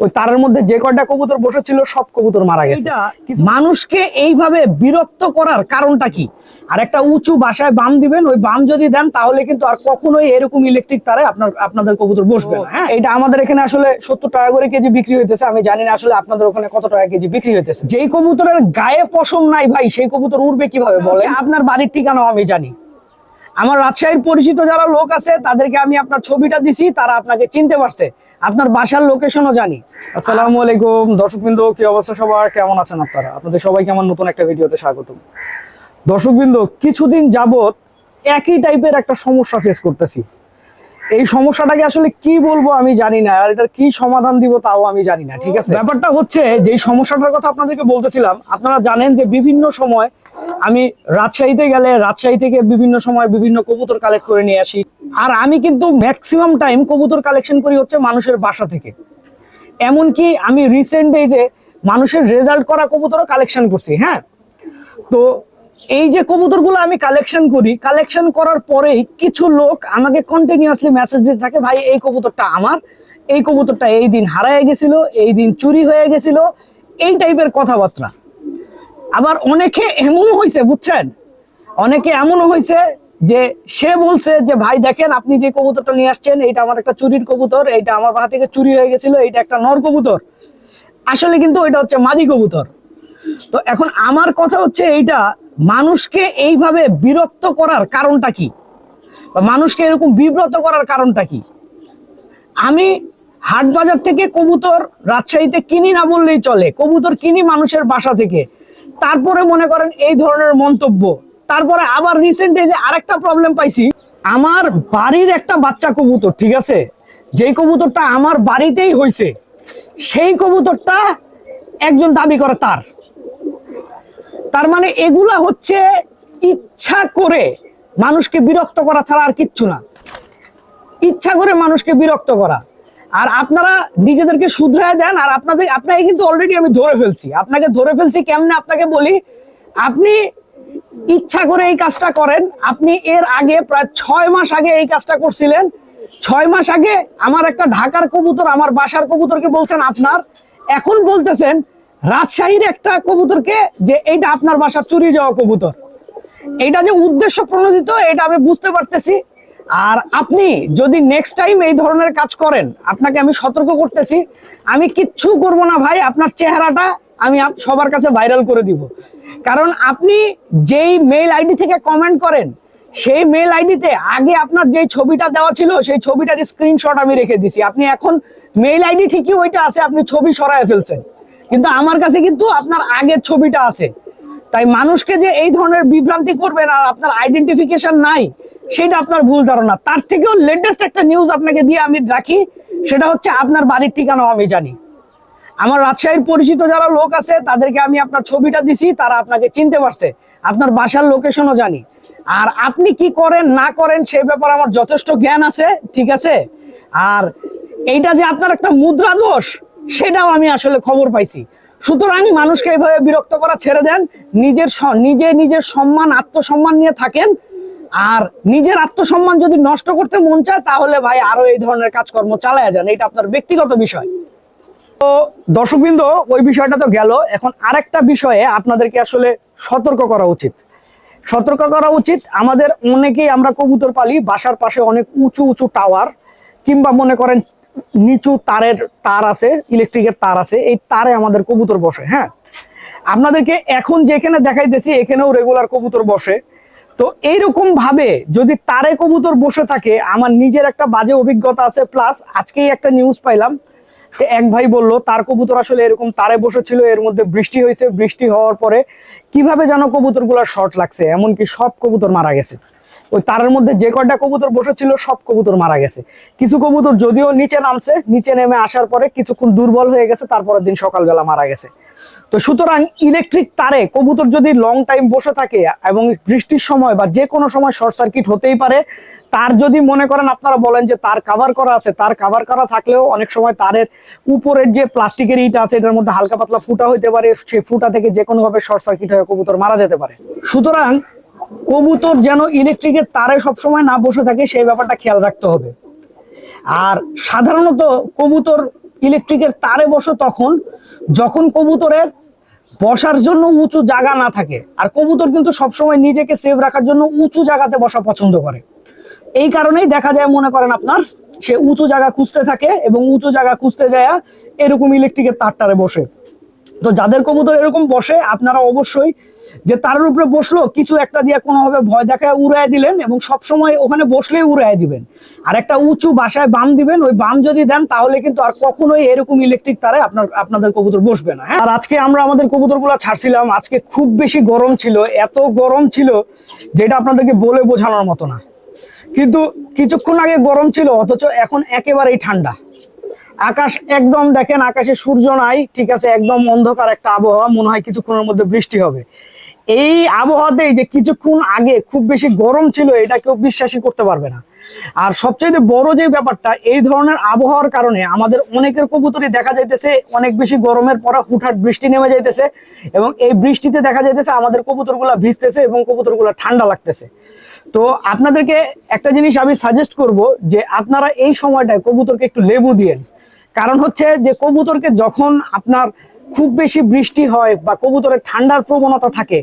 ওই তারের মধ্যে যে কয়টা কবুতর বসেছিল সব কবুতর মারা গেছে। মানুষকে এইভাবে বিরক্ত করার কারণটা কি? আর একটা উঁচু বাসায় বাম দিবেন ওই বাম যদি দেন তাহলে কিন্তু আর কখনোই এরকম ইলেকট্রিক তারে আপনার আপনাদের কবুতর বসবে না। হ্যাঁ এটা আমাদের এখানে আসলে সত্তর টাকা করে কেজি বিক্রি হইতেছে। আমি জানি না আসলে আপনাদের ওখানে কত টাকা কেজি বিক্রি হইতেছে। যেই কবুতরের গায়ে পশম নাই ভাই সেই কবুতর উড়বে কীভাবে বলে আপনার বাড়ির ঠিকানাও আমি জানি। আমার রাজশাহীর পরিচিত যারা লোক আছে তাদেরকে আমি আপনার ছবিটা দিছি তারা আপনাকে চিনতে পারছে। আপনার বাসার লোকেশনও জানি। আসসালামু আলাইকুম। দর্শকবৃন্দ, কি অবস্থা সবার? কেমন আছেন আপনারা? আপনাদের সবাইকে আমার নতুন একটা ভিডিওতে স্বাগতম। দর্শকবৃন্দ, কিছুদিন যাবত একই টাইপের একটা সমস্যা ফেস করতেছি। এই সমস্যাটাকে আসলে কি বলব আমি জানি না, আর এটার কি সমাধান দিব তাও আমি জানি না, ঠিক আছে? ব্যাপারটা হচ্ছে যে সমস্যাটার কথা আপনাদেরকে বলতেছিলাম, আপনারা জানেন যে বিভিন্ন সময় আমি রাজশাহীতে গেলে রাজশাহী থেকে বিভিন্ন সময় বিভিন্ন কবুতর কালেক্ট করে নিয়ে আসি। আর আমি কিন্তু ম্যাক্সিমাম টাইম কবুতর কালেকশন করি হচ্ছে মানুষের বাসা থেকে। এমনকি আমি রিসেন্ট এই যে মানুষের রেজাল্ট করা কবুতরও কালেকশন করছি হ্যাঁ? তো এই যে কবুতরগুলো আমি কালেকশন করি কালেকশন করার পরেই কিছু লোক আমাকে কন্টিনিউয়াসলি মেসেজ দিতে থাকে, ভাই, এই কবুতরটা আমার, এই কবুতরটা এই দিন হারায় গেছিল, এই দিন চুরি হয়ে গেছিল। এই টাইপের কথাবার্তা। আবার অনেকে এমনও হয়েছে বুঝছেন? অনেকে এমনও হয়েছে যে সে বলছে যে, ভাই, দেখেন, আপনি যে কবুতরটা নিয়ে আসছেন, এইটা আমার একটা চুরির কবুতর, এইটা আমার বাসা থেকে চুরি হয়ে গেছিল, এইটা একটা নর কবুতর। আসলে কিন্তু এটা হচ্ছে মাদি কবুতর। তো এখন আমার কথা হচ্ছে এইটা মানুষকে এইভাবে বিরক্ত করার কারণটা কি? মানুষকে এরকম বিব্রত করার কারণটা কি? আমি হাট বাজার থেকে কবুতর রাজশাহীতে কিনি না বললেই চলে। কবুতর কিনি মানুষের বাসা থেকে। তারপরে মনে করেন এই ধরনের মন্তব্য। তারপরে আবার রিসেন্টলি যে আরেকটা প্রবলেম পাইছি। আমার বাড়ির একটা বাচ্চা কবুতর, ঠিক আছে? যেই কবুতরটা আমার বাড়িতেই হয়েছে সেই কবুতরটা একজন দাবি করে তার। তার মানে এগুলা হচ্ছে ইচ্ছা করে মানুষকে বিরক্ত করা ছাড়া আর কিচ্ছু না। ইচ্ছা করে মানুষকে বিরক্ত করা। আর আপনারা নিজেদেরকে শুধরায় দেন, আর আপনাদের, আপনাকে কিন্তু অলরেডি আমি ধরে ফেলছি। আপনাকে ধরে ফেলছি কেমনে? আপনাকে বলি, আপনি ইচ্ছা করে এই কাজটা করেন। আপনি এর আগে প্রায় ছয় মাস আগে এই কাজটা করছিলেন। ছয় মাস আগে আমার একটা ঢাকার কবুতর, আমার বাসার কবুতরকে বলছেন আপনার। এখন বলতেছেন রাজশাহীর একটা কবুতরকে যে এইটা আপনার বাসার চুরি যাওয়া কবুতর। এটা যে উদ্দেশ্য প্রণোদিত, এটা আমি বুঝতে পারতেছি। আর আপনি যদি নেক্সট টাইম এই ধরনের কাজ করেন, আপনাকে আমি সতর্ক করতেছি। আমি কিচ্ছু করব না ভাই, আপনার চেহারাটা আমি সবার কাছে ভাইরাল করে দিব। কারণ আপনি যেই মেইল আইডি থেকে কমেন্ট করেন, সেই মেইল আইডিতে আগে আপনার যেই ছবিটা দেওয়া ছিল, সেই ছবিটার স্ক্রিনশট আমি রেখে দিছি। আপনি এখন মেইল আইডি ঠিকই ওইটা আছে, আপনি ছবি সরায় ফেলছেন। কিন্তু আমার কাছে কিন্তু আপনার আগের ছবিটা আছে। তাই মানুষকে যে এই ধরনের বিভ্রান্তি করবেন আর আপনার আইডেন্টিফিকেশন নাই, সেটা আপনার ভুল ধারণা। তার থেকেও লেটেস্ট একটা নিউজ আপনাকে দিয়ে আমি রাখি, সেটা হচ্ছে আপনার বাড়ির ঠিকানাও আমি জানি। আমার রাজশাহীর পরিচিত যারা লোক আছে, তাদেরকে আমি আপনার ছবিটা দিছি, তারা আপনাকে চিনতে পারছে। আপনার বাসার লোকেশনও জানি। আর আপনি কি করেন, না করেন সেই ব্যাপারে আমার যথেষ্ট জ্ঞান আছে, ঠিক আছে? আর এইটা যে আপনার একটা মুদ্রা দোষ সেটাও আমি আসলে খবর পাইছি। সুতরাং মানুষকে এইভাবে বিরক্ত করা ছেড়ে দেন, নিজের নিজে নিজের সম্মান, আত্মসম্মান নিয়ে থাকেন। আর নিজের আত্মসম্মান যদি নষ্ট করতে মন চায়, তাহলে ভাই আরও এই ধরনের কাজকর্ম চালায় যান। এটা আপনার ব্যক্তিগত বিষয়। তো দর্শকবৃন্দ, ওই বিষয়টা তো গেল। এখন আরেকটা বিষয়ে আপনাদেরকে আসলে সতর্ক করা উচিত। সতর্ক করা উচিত, আমাদের অনেকেই আমরা কবুতর পালি, বাসার পাশে অনেক উঁচু উঁচু টাওয়ার, কিংবা মনে করেন নিচু তারের তার আছে, ইলেকট্রিকের তার আছে, এই তারে আমাদের কবুতর বসে হ্যাঁ? আপনাদেরকে এখন যেখানে দেখাইতেছি, এখানেও রেগুলার কবুতর বসে। তো এইরকম ভাবে যদি তারে কবুতর বসে থাকে, আমার নিজের একটা বাজে অভিজ্ঞতা আছে প্লাস আজকেই একটা নিউজ পাইলাম তো এক ভাই বলল, তার কবুতর আসলে এরকম তারে বসেছিল, এর মধ্যে বৃষ্টি হয়েছে। বৃষ্টি হওয়ার পরে কীভাবে যেন কবুতরগুলো শর্ট লাগছে, এমনকি সব কবুতর মারা গেছে। ওই তারের মধ্যে যে কয়টা কবুতর বসেছিল, সব কবুতর মারা গেছে। কিছু কবুতর যদিও নিচে নামছে, নিচে নেমে আসার পরে কিছুক্ষণ দুর্বল হয়ে গেছে, তারপরের দিন সকালবেলা মারা গেছে। তো সুতরাং ইলেকট্রিক তারে কবুতর যদি লং টাইম বসে থাকে এবং বৃষ্টির সময় বা যে কোনো সময় শর্ট সার্কিট হতেই পারে, তার যদি মনে করেন, আপনারা বলেন যে তার কাভার করা আছে, তার কাভার করা থাকলেও অনেক সময় তারের উপরের যে প্লাস্টিকের ইটা আছে, এটার মধ্যে হালকা পাতলা ফুটা হইতে পারে সেই ফুটা থেকে যে কোনো ভাবে শর্ট সার্কিট হয়ে কবুতর মারা যেতে পারে। সুতরাং কবুতর যেন ইলেকট্রিকের তারে সবসময় না বসে থাকে, সেই ব্যাপারটা খেয়াল রাখতে হবে। আর সাধারণত কবুতর ইলেকট্রিকের তারে বসো তখন যখন কবুতরের বসার জন্য উঁচু জায়গা না থাকে, আর কবুতর কিন্তু সবসময় নিজেকে সেভ রাখার জন্য উঁচু জায়গাতে বসা পছন্দ করে। এই কারণেই দেখা যায়, মনে করেন আপনার, সে উঁচু জায়গা খুঁজতে থাকে এবং উঁচু জায়গা খুঁজতে যায় এরকম ইলেকট্রিকের তারটারে বসে। তো যাদের কবুতর এরকম বসে, আপনারা অবশ্যই যে তারের উপরে বসল, কিছু একটা দিয়ে কোনোভাবে ভয় দেখায় উড়ায় দিলেন এবং সব সময় ওখানে বসলেই উড়ায় দিবেন। আর একটা উঁচু বাসায় বাম দিবেন, ওই বাম যদি দেন, তাহলে কিন্তু আর কখনোই এরকম ইলেকট্রিক তারে আপনার, আপনাদের কবুতর বসবে না হ্যাঁ? আর আজকে আমরা আমাদের কবুতরগুলো ছাড়ছিলাম, আজকে খুব বেশি গরম ছিল, এত গরম ছিল যেটা আপনাদেরকে বলে বোঝানোর মতো না। কিন্তু কিছুক্ষণ আগে গরম ছিল, অথচ এখন একেবারেই ঠান্ডা। আকাশ একদম দেখেন, আকাশে সূর্য নাই, ঠিক আছে, একদম অন্ধকার একটা আবহাওয়া, মনে হয় কিছুক্ষণের মধ্যে বৃষ্টি হবে। এই আবহাওয়াতেই যে কিছুক্ষণ আগে খুব বেশি গরম ছিল, এটা কেউ বিশ্বাসই করতে পারবে না। আর সবচেয়ে বড় যে ব্যাপারটা, এই ধরনের আবহাওয়ার কারণে আমাদের অনেকের কবুতরই দেখা যাইতেছে, অনেক বেশি গরমের পরে হুটহাট বৃষ্টি নেমে যাইতেছে এবং এই বৃষ্টিতে দেখা যাইতেছে আমাদের কবুতরগুলা ভিজতেছে এবং কবুতরগুলা ঠান্ডা লাগতেছে। তো আপনাদেরকে একটা জিনিস আমি সাজেস্ট করব যে আপনারা এই সময়টায় কবুতরকে একটু লেবু দিয়েন কারণ হচ্ছে যে কবুতরকে যখন আপনার খুব বেশি বৃষ্টি হয় বা কবুতরের ঠান্ডার প্রবণতা থাকে,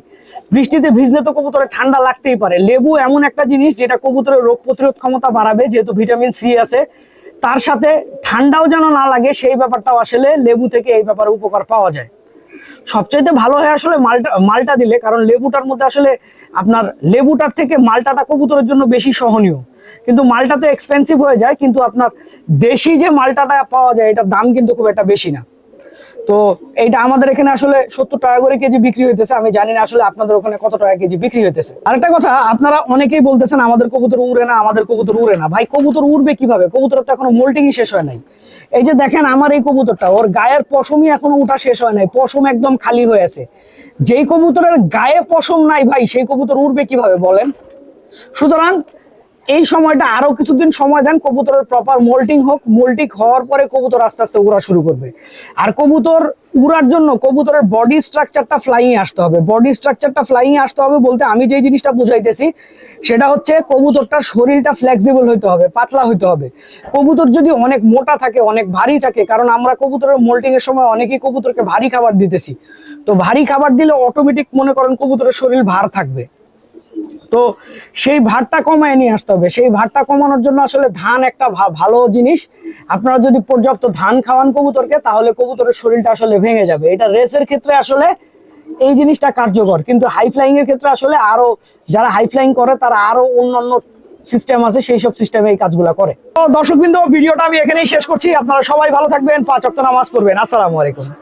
বৃষ্টিতে ভিজলে তো কবুতরের ঠান্ডা লাগতেই পারে। লেবু এমন একটা জিনিস যেটা কবুতরের রোগ প্রতিরোধ ক্ষমতা বাড়াবে, যেহেতু ভিটামিন সি আছে। তার সাথে ঠান্ডাও যেন না লাগে, সেই ব্যাপারটাও আসলে লেবু থেকে এই ব্যাপারে উপকার পাওয়া যায়। সবচাইতে ভালো হয় আসলে মালটা মালটা দিলে, কারণ লেবুটার মধ্যে আসলে আপনার লেবুটার থেকে মালটাটা কবুতরের জন্য বেশি সহনীয়। কিন্তু মালটা তো এক্সপেন্সিভ হয়ে যায়, কিন্তু আপনার দেশি যে মালটাটা পাওয়া যায়, এটার দাম কিন্তু খুব একটা বেশি না। তো এইটা আমাদের এখানে আসলে সত্তর টাকা করে কেজি বিক্রি হইতেছে, আমি জানি না আসলে আপনাদের ওখানে কত টাকা কেজি বিক্রি হইতেছে। আরেকটা কথা, আপনারা অনেকেই বলতেছেন, আমাদের কবুতর উড়ে না, আমাদের কবুতর উড়ে না। ভাই, কবুতর উড়বে কীভাবে? কবুতর তো এখনও মোল্টিংই শেষ হয় নাই। এই যে দেখেন আমার এই কবুতরটা, ওর গায়ের পশমই এখনও উঠা শেষ হয় নাই, পশম একদম খালি হয়ে আছে। যেই কবুতরের গায়ে পশম নাই ভাই, সেই কবুতর উড়বে কীভাবে বলেন? সুতরাং এই সময়টা আরও কিছুদিন সময় দেন, কবুতরের প্রপার মোল্টিং হোক মোল্টিং হওয়ার পরে কবুতর আস্তে আস্তে উড়া শুরু করবে। আর কবুতর উড়ার জন্য কবুতরের বডি স্ট্রাকচারটা ফ্লাইং আসতে হবে। বডি স্ট্রাকচারটা ফ্লাইং আসতে হবে বলতে আমি যে জিনিসটা বুঝাইতেছি, সেটা হচ্ছে কবুতরটার শরীরটা ফ্লেক্সিবল হইতে হবে, পাতলা হইতে হবে। কবুতর যদি অনেক মোটা থাকে, অনেক ভারী থাকে, কারণ আমরা কবুতরের মোল্টিং এর সময় অনেকেই কবুতরকে ভারী খাবার দিতেছি। তো ভারী খাবার দিলে অটোমেটিক মনে করেন কবুতরের শরীর ভার থাকবে। তো সেই ভারটা কমায় নিয়ে আসতে হবে। সেই ভারটা কমানোর জন্য আসলে ধান একটা ভালো জিনিস। আপনারা যদি পর্যাপ্ত ধান খাওয়ান কবুতরকে, তাহলে কবুতরের শরীরটা আসলে ভেঙে যাবে। এটা রেসের ক্ষেত্রে আসলে এই জিনিসটা কার্যকর। কিন্তু হাই ফ্লাইং এর ক্ষেত্রে আসলে আরও যারা হাই ফ্লাইং করে, তারা আরও অন্যান্য সিস্টেম আছে, সেই সব সিস্টেমে এই কাজগুলো করে। তো দর্শকবৃন্দ, ভিডিওটা আমি এখানেই শেষ করছি। আপনারা সবাই ভালো থাকবেন, পাঁচ অক্ট নামাজ পড়বেন। আসসালামু আলাইকুম।